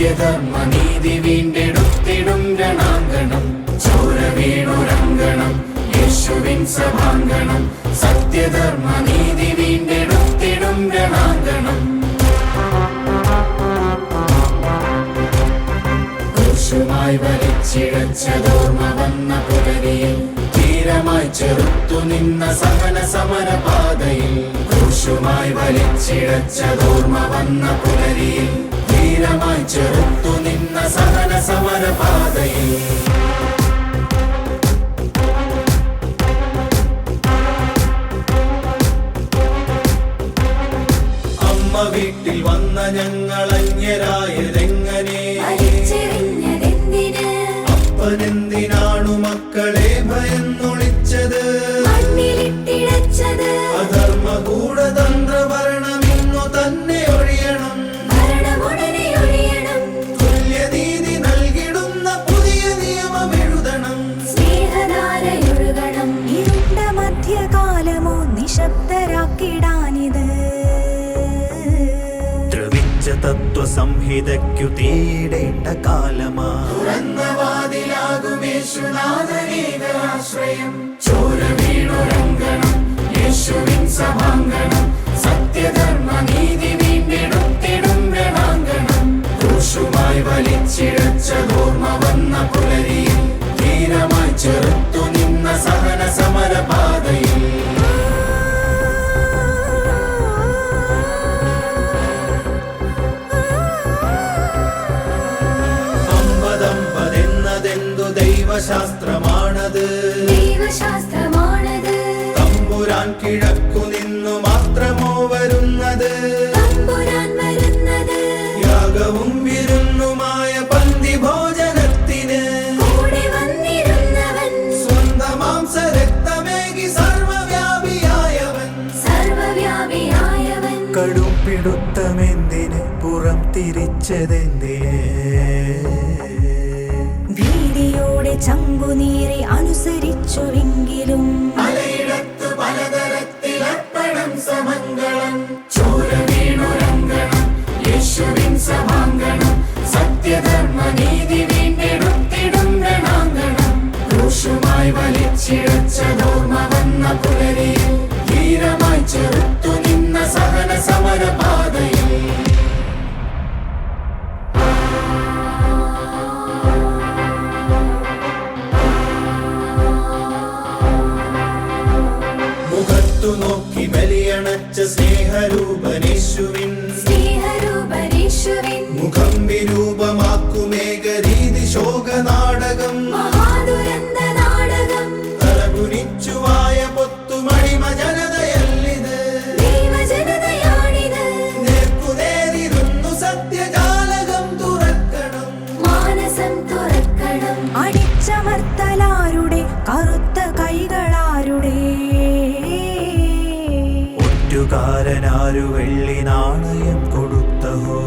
നിത്യധർമ്മനീതി വീണ്ടെടുത്തിടും രണാങ്കണം. ചൂരവീണുരങ്കണം യേശുവിൻ സഭാങ്കണം. സത്യധർമ്മനീതി വീണ്ടെടുത്തിടും രണാങ്കണം. ായി വലിച്ചിഴച്ചതോർമ്മ വന്ന പുലരിയിൽ ധീരമായി ചെറുത്തു നിന്ന സഹന സമരപാതയിൽ ക്രൂശുമായി വലിച്ചിഴച്ചതോർമ്മ വന്ന പുലരിയിൽ ധീരമായി ചെറുത്തു നിന്ന സഹന സമര സമരപാതയിൽ അമ്മ വീട്ടിൽ വന്ന ഞങ്ങൾ അന്യരായതെങ്ങനെ നിശബ്ദരാക്കിടാനിത് ദ്രവിച്ച തത്വസംഹിതയ്ക്കു തീടേണ്ട കാലമാ. ചോര യേശുവിൻ സഭാങ്കണം സത്യധർമ്മ നീതി വീണ്ടെടുത്തിടും രണാങ്കണം ക്രൂശുമായി വന്ന പുലരിയിൽ ധീരമായി ചെറുത്തു ദൈവശാസ്ത്രമാണത്. ദൈവശാസ്ത്രമാണത്. തമ്പുരാൻ കിഴക്കു നിന്നു മാത്രമോ വരുന്നത്? യാഗവും വിരുന്നുമായ പന്തി ഭോജനത്തിന് കൂടെ വന്നിരുന്നവൻ. മാംസ രക്തമേകി സർവവ്യാപിയായവൻ. സർവവ്യാപിയായവൻ. കടും പിടുത്തമെന്തിന് പുറം തിരിച്ചതെന്തിന്? ചങ്കുനീരെ അനുസരിച്ചുവെങ്കിലും പലയിടത്ത് പലതരത്തിൽ അർപ്പണം സമങ്കളം ചോര വീണുരങ്കണം യേശുവിൻ സമാങ്കണം സത്യധർമ്മ നീതി വീണ്ടെടുത്തിടും രണാങ്കണം ക്രൂശുമായി വലിച്ചിഴച്ചതോർമ്മ വന്ന പുലരിയിൽ ധീരമായി ചെറുത്തു മുഖത്തു നോക്കി ബലിയണച്ച സ്നേഹരൂപനേശുവിൻ. സ്നേഹരൂപനേശുവിൻ. മുഖം വിരൂപമാക്കുമേകരീതി മഹാദുരന്ത നാടകം തലകുനിച്ചുവായ പൊത്തുമണിമ ജനതയല്ലിത്. ദൈവജനതയാണിത് നേർക്കുനേരിരുന്നു സത്യജാലകം തുറക്കണം. മാനസം തുറക്കണം. അടിച്ചമർത്തലാരുടെ കറുത്ത കൈകളാരുടെ ഒറ്റുകാരനാരു വെള്ളി നാണയം കൊടുത്തഹോ?